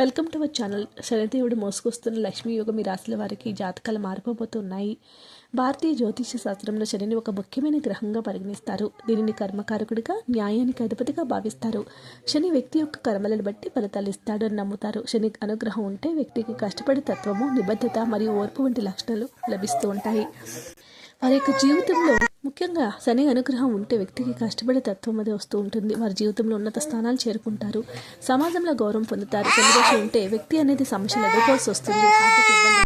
Welcome to our channel. శనిదేవుడు మోసుకొస్తున్న లక్ష్మీ యోగం మీ రాశుల వారికి జాతకాలు మారిపోబోతున్నాయి భారతీయ జ్యోతిష శాస్త్రంలో శనిని ఒక ముఖ్యమైన గ్రహంగా పరిగణిస్తారు. దీనిని కర్మకారకుడిగా న్యాయానికి అధిపతిగా భావిస్తారు. శని వ్యక్తి యొక్క కర్మలను బట్టి ఫలితాలు ఇస్తాడు అని నమ్ముతారు. శని అనుగ్రహం ఉంటే వ్యక్తికి కష్టపడే తత్వము నిబద్ధత మరియు ఓర్పు వంటి లక్షణాలు లభిస్తూ ఉంటాయి. వారి యొక్క జీవితంలో ముఖ్యంగా శని అనుగ్రహం ఉంటే వ్యక్తికి కష్టపడే తత్వం అది వస్తూ ఉంటుంది. వారి జీవితంలో ఉన్నత స్థానాలు చేరుకుంటారు. సమాజంలో గౌరవం పొందుతారు. శనిదోషం ఉంటే వ్యక్తి అనేది సమస్యలు ఎదుర్కోవాల్సి వస్తుంది.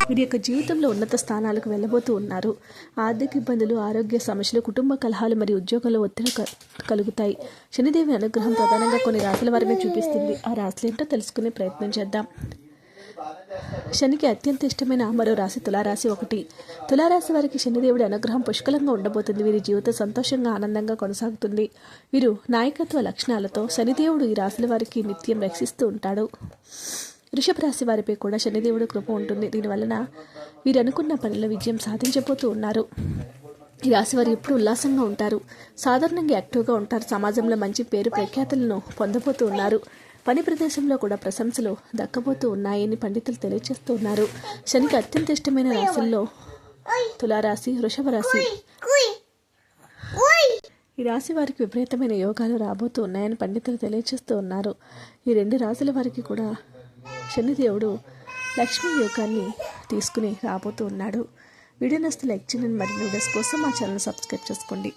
వీరి యొక్క జీవితంలో ఉన్నత స్థానాలకు వెళ్ళబోతూ ఉన్నారు. ఆర్థిక ఇబ్బందులు ఆరోగ్య సమస్యలు కుటుంబ కలహాలు మరియు ఉద్యోగంలో ఒత్తిడి క- కలుగుతాయి. శనిదేవి అనుగ్రహం ప్రధానంగా కొన్ని రాశుల వారిని చూపిస్తుంది. ఆ రాశులు ఏంటో తెలుసుకునే ప్రయత్నం చేద్దాం. శనికి అత్యంత ఇష్టమైన మరో రాశి తులారాశి ఒకటి. తులారాశి వారికి శనిదేవుడి అనుగ్రహం పుష్కలంగా ఉండబోతుంది. వీరి జీవితం సంతోషంగా ఆనందంగా కొనసాగుతుంది. వీరు నాయకత్వ లక్షణాలతో శనిదేవుడు ఈ రాశుల వారికి నిత్యం రక్షిస్తూ ఉంటాడు. వృషభ రాశి వారిపై కూడా శనిదేవుడు కృప ఉంటుంది. దీనివలన వీరు అనుకున్న పనిలో విజయం సాధించబోతూ ఉన్నారు. ఈ రాశి వారు ఎప్పుడు ఉల్లాసంగా ఉంటారు. సాధారణంగా యాక్టివ్గా ఉంటారు. సమాజంలో మంచి పేరు ప్రఖ్యాతులను పొందబోతూ ఉన్నారు. పని ప్రదేశంలో కూడా ప్రశంసలు దక్కబోతూ ఉన్నాయని పండితులు తెలియజేస్తూ ఉన్నారు శనికి అత్యంత ఇష్టమైన రాశుల్లో తులారాశి వృషభ రాశి ఈ రాశి వారికి విపరీతమైన యోగాలు రాబోతూ ఉన్నాయని పండితులు తెలియజేస్తూ ఉన్నారు. ఈ రెండు రాశుల వారికి కూడా శనిదేవుడు లక్ష్మీ యోగాన్ని తీసుకుని రాబోతూ ఉన్నాడు. వీడియో నస్తే లైక్ చేయండి. మరిన్ని వీడియోస్ కోసం మా ఛానల్ సబ్స్క్రైబ్ చేసుకోండి.